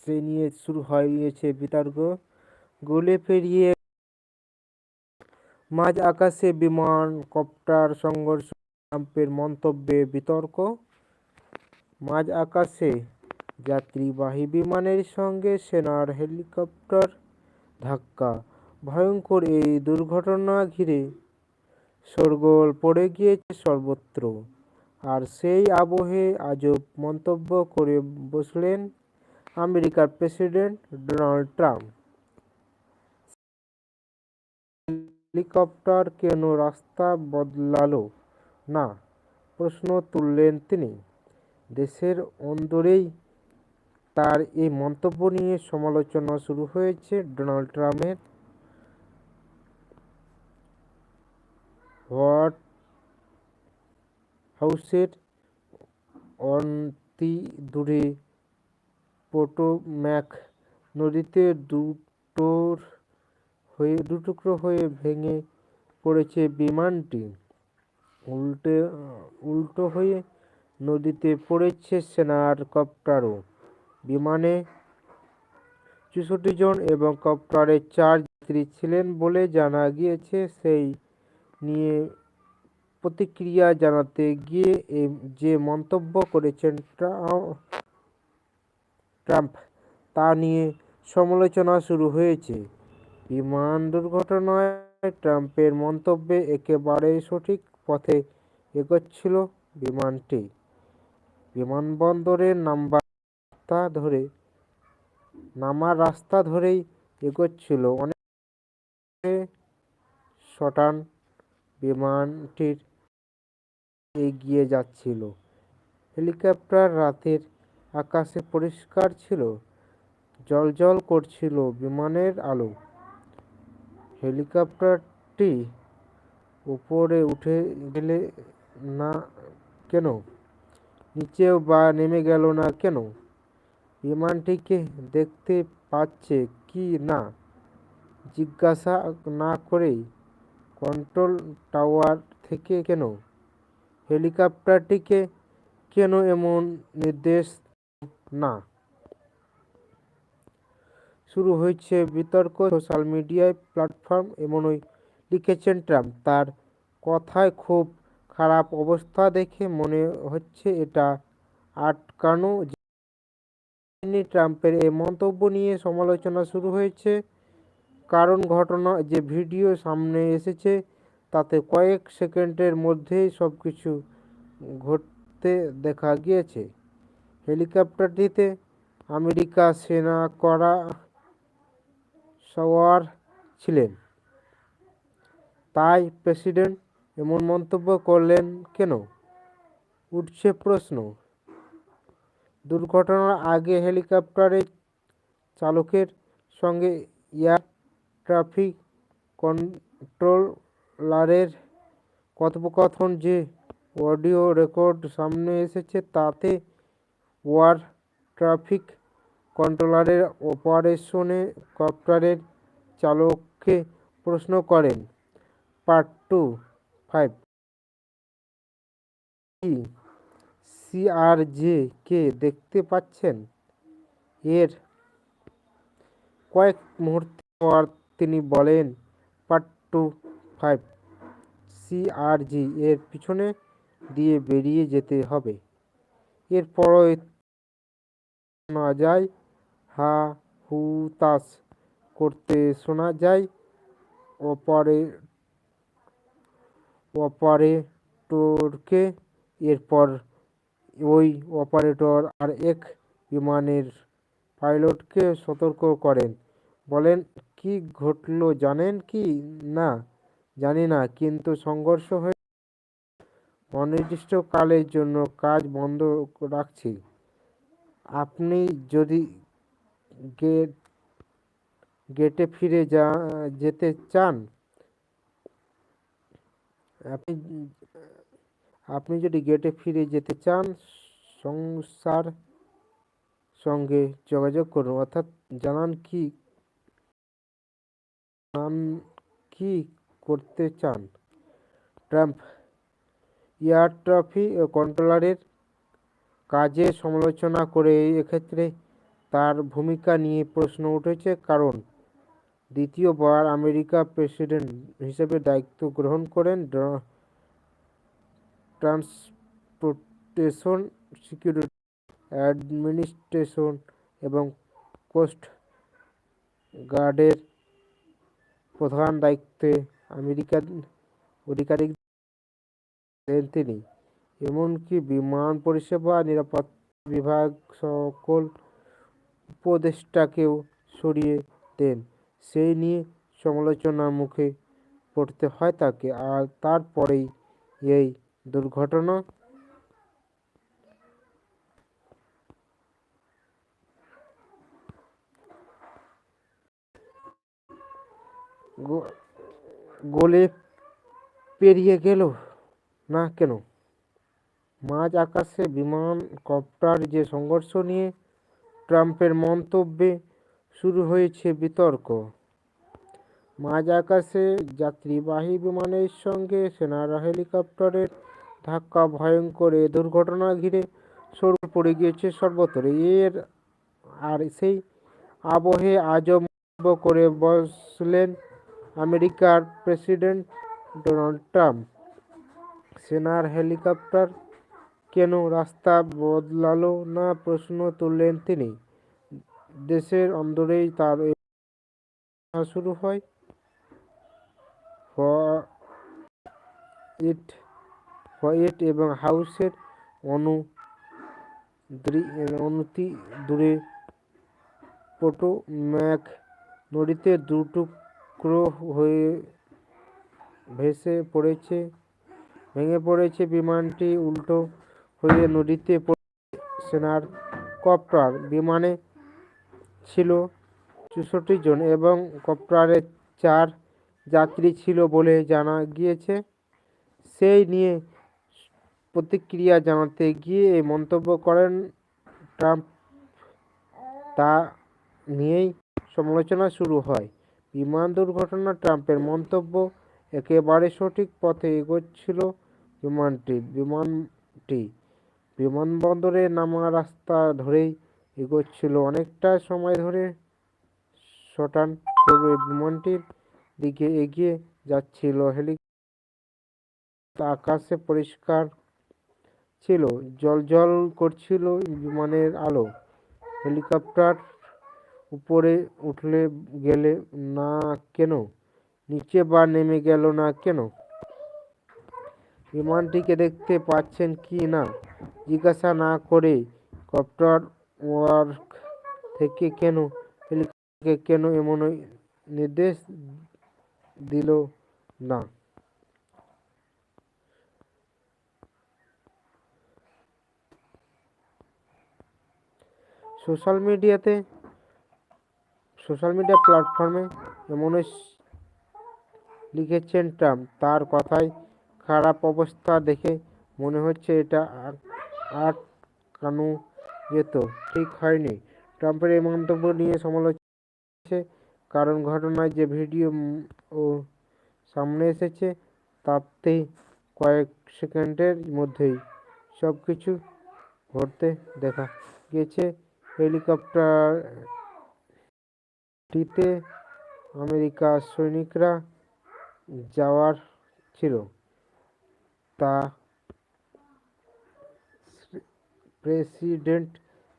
সেই নিয়ে শুরু হয়েছে বিতর্ক। গোলে ফেরিয়ে মাঝ আকাশে বিমান, কপ্টার সংঘর্ষ, ট্রাম্পের মন্তব্যে বিতর্ক। মাঝ আকাশে যাত্রীবাহী বিমানের সঙ্গে সেনার হেলিকপ্টার ধাক্কা। ভয়ঙ্কর এই দুর্ঘটনা ঘিরে শোরগোল পড়ে গিয়েছে সর্বত্র। আর সেই আবহে আজব মন্তব্য করে বসলেন আমেরিকার প্রেসিডেন্ট ডোনাল্ড ট্রাম্প। হেলিকপ্টার কেন রাস্তা বদলালো? না, প্রশ্ন তুললেন তিনি। দেশের অন্দরেই তার এই মন্তব্য নিয়ে সমালোচনা শুরু হয়েছে ডোনাল্ড ট্রাম্পের। হোয়াইট হাউসের অন্তি দূরে পোটোম্যাক নদীতে দুটোর হয়ে দুটুকরো হয়ে ভেঙে পড়েছে বিমানটি। উল্টে উল্টো হয়ে নদীতে পড়েছে সেনার কপ্টারও বিমানে চৌষট্টি জন এবং কপ্টারে চার যাত্রী ছিলেন বলে জানা গিয়েছে। সেই নিয়ে প্রতিক্রিয়া জানাতে গিয়ে যে মন্তব্য করেছেন ট্রাম্প, তা নিয়ে সমালোচনা শুরু হয়েছে। বিমান দুর্ঘটনায় ট্রাম্পের মন্তব্যে একেবারে সঠিক পথে এগোচ্ছিল বিমানটি। বিমানবন্দরের নাম্বার ধরে, নামার রাস্তা ধরেই এগোচ্ছিল। অনেক শটান বিমানটির এগিয়ে যাচ্ছিল। হেলিকপ্টার রাতের আকাশে পরিষ্কার ছিল, জলজল করছিল বিমানের আলো। হেলিকপ্টারটি উপরে উঠে গেলে না কেন? নিচেও বা নেমে গেল না কেন? বিমানটিকে দেখতে পাচ্ছে কি না? জিজ্ঞাসা না করেই কন্ট্রোল টাওয়ার থেকে কেন? হেলিকপ্টারটিকে কেন এমন নির্দেশ না। শুরু হয়েছে বিতর্ক সোশ্যাল মিডিয়ায় প্ল্যাটফর্ম এমনই লিখেছেন ট্রাম্প। তার কথায় খুব খারাপ অবস্থা দেখে মনে হচ্ছে এটা আটকানো ট্রাম্পের এই মন্তব্য নিয়ে সমালোচনা শুরু হয়েছে। কারণ ঘটনা যে ভিডিও সামনে এসেছে, তাতে কয়েক সেকেন্ডের মধ্যেই সব কিছু ঘটতে দেখা গিয়েছে। হেলিকপ্টারটিতে আমেরিকা সেনা করা সওয়ার ছিলেন। তাই প্রেসিডেন্ট এমন মন্তব্য করলেন কেন? উঠছে প্রশ্ন। দুর্ঘটনার আগে হেলিকপ্টারের চালকের সঙ্গে এয়ার ট্রাফিক কন্ট্রোলারের কথোপকথন যে অডিও রেকর্ড সামনে এসেছে, তাতে ওয়ার ট্রাফিক কন্ট্রোলারের অপারেশনে কপ্টারের চালককে প্রশ্ন করেন। Part two, five. সিআরজে কে দেখতে পাচ্ছেন? এর কয়েক মুহূর্ত পর তিনি বলেন, পার্ট টু, ফাইভ। সিআরজি এর পিছনে দিয়ে বেরিয়ে যেতে হবে। এরপরও শোনা যায়, হা হুতাশ করতে শোনা যায়। অপারে, অপারেটরকে এরপর ওই অপারেটর আর এক বিমানের পাইলটকে সতর্ক করেন। বলেন, কি ঘটল জানেন কি? না, জানি না, কিন্তু সংঘর্ষ হয়ে অনির্দিষ্টকালের জন্য কাজ বন্ধ রাখছি। আপনি যদি গেট, গেটে ফিরে যা, যেতে চান, আপনি আপনি যদি গেটে ফিরে যেতে চান সংসার সঙ্গে যোগাযোগ করুন, অর্থাৎ জানান কি কি করতে চান। ট্রাম্প এয়ার ট্রাফিক কন্ট্রোলারের কাজে সমালোচনা করে এক্ষেত্রে তার ভূমিকা নিয়ে প্রশ্ন উঠেছে, কারণ দ্বিতীয়বার আমেরিকা প্রেসিডেন্ট হিসেবে দায়িত্ব গ্রহণ করেন ট্রান্সপোর্টেশন, সিকিউরিটি অ্যাডমিনিস্ট্রেশন এবং কোস্ট গার্ডের প্রধান দায়িত্বে আমেরিকান আধিকারিক দেন তিনি। এমনকি বিমান পরিষেবা, নিরাপত্তা বিভাগ সকল উপদেষ্টাকেও সরিয়ে দেন। সেই নিয়ে সমালোচনার মুখে পড়তে হয় তাকে। আর তারপরেই এই দুর্ঘটনা গলে পেরিয়ে গেল। না কেন? মাঝ আকাশে বিমান, কপ্টার যে সংঘর্ষ নিয়ে ট্রাম্পের মন্তব্যে শুরু হয়েছে বিতর্ক, মাঝ আকাশে যাত্রীবাহী বিমানের সঙ্গে সেনারা হেলিকপ্টারের ধাক্কা, ভয়ঙ্কর এ দুর্ঘটনা ঘিরে সরু পড়ে গিয়েছে সর্বত্র। এর আর সেই আবহে আজব করে বসলেন আমেরিকার প্রেসিডেন্ট ডোনাল্ড ট্রাম্প। সেনার হেলিকপ্টার? কেন রাস্তা বদলালো না প্রশ্ন তুললেন তিনি। দেশের অন্দরেই তার শুরু হয়। ইট হোয়াইট এবং হাউসের অনু অনুতি দূরে ম্যাক নদীতে দুটুকরো হয়ে ভেসে পড়েছে। ভেঙে পড়েছে বিমানটি উল্টো হয়ে নদীতে সেনার কপ্টার। বিমানে ছিল চৌষট্টি জন এবং কপ্টারে চার যাত্রী ছিল বলে জানা গিয়েছে। সেই নিয়ে প্রতিক্রিয়া জানাতে গিয়ে এই মন্তব্য করেন ট্রাম্প। তা নিয়েই সমালোচনা শুরু হয়। বিমান দুর্ঘটনা ট্রাম্পের মন্তব্য একেবারে সঠিক পথে এগোচ্ছিল বিমানটি। বিমানটি বিমানবন্দরে নামা রাস্তা ধরেই এগোচ্ছিল। অনেকটা সময় ধরে শটান করবে বিমানটির দিকে এগিয়ে যাচ্ছিল। হেলিকপ্টার আকাশে পরিষ্কার ছিল। জল করছিল বিমানের আলো। হেলিকপ্টার উপরে উঠলে গেলে না কেন? নিচে বা নেমে গেল না কেন? বিমানটিকে দেখতে পাচ্ছেন কি না? জিজ্ঞাসা না করে কপ্টার ওয়ার্ক থেকে কেন হেলিকপ্টারকে কেন এমন নির্দেশ দিল না? সোশ্যাল মিডিয়াতে, সোশ্যাল মিডিয়া প্ল্যাটফর্মে এমন লিখেছেন ট্রাম্প। তার কথায় খারাপ অবস্থা দেখে মনে হচ্ছে এটা আটকানো যেত। ঠিক হয়নি। ট্রাম্পের এই মন্তব্য নিয়ে সমালোচনা কারণ ঘটনায় যে ভিডিও ও সামনে এসেছে তাতেই কয়েক সেকেন্ডের মধ্যেই সব কিছু ঘটতে দেখা গেছে হেলিকপ্টারটিতে আমেরিকার সৈনিকরা যাওয়ার ছিল। তা প্রেসিডেন্ট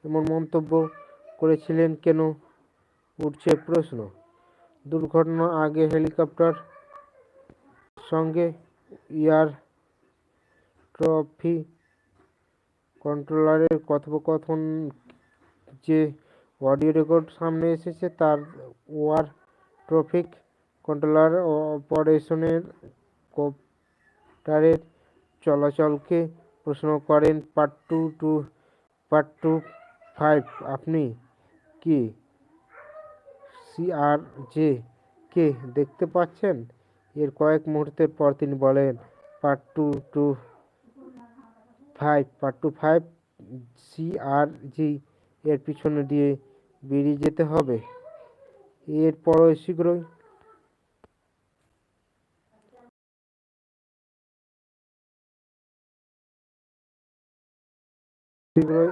এমন মন্তব্য করেছিলেন কেন? উঠছে প্রশ্ন। দুর্ঘটনা আগে হেলিকপ্টার সঙ্গে এয়ার ট্রফি কন্ট্রোলারের কথোপকথন যে অডিও রেকর্ড সামনে এসেছে, তার ওয়ার ট্রাফিক কন্ট্রোলার অপারেশনের কপ্টারের চলাচলকে প্রশ্ন করেন part two two, part two five. আপনি কি সিআরজে কে দেখতে পাচ্ছেন? এর কয়েক মুহূর্তের পর তিনি বলেন, part two two five. Part two five CRG এর পিছনে দিয়ে বেরিয়ে যেতে হবে। এরপরও শীঘ্রই শীঘ্রই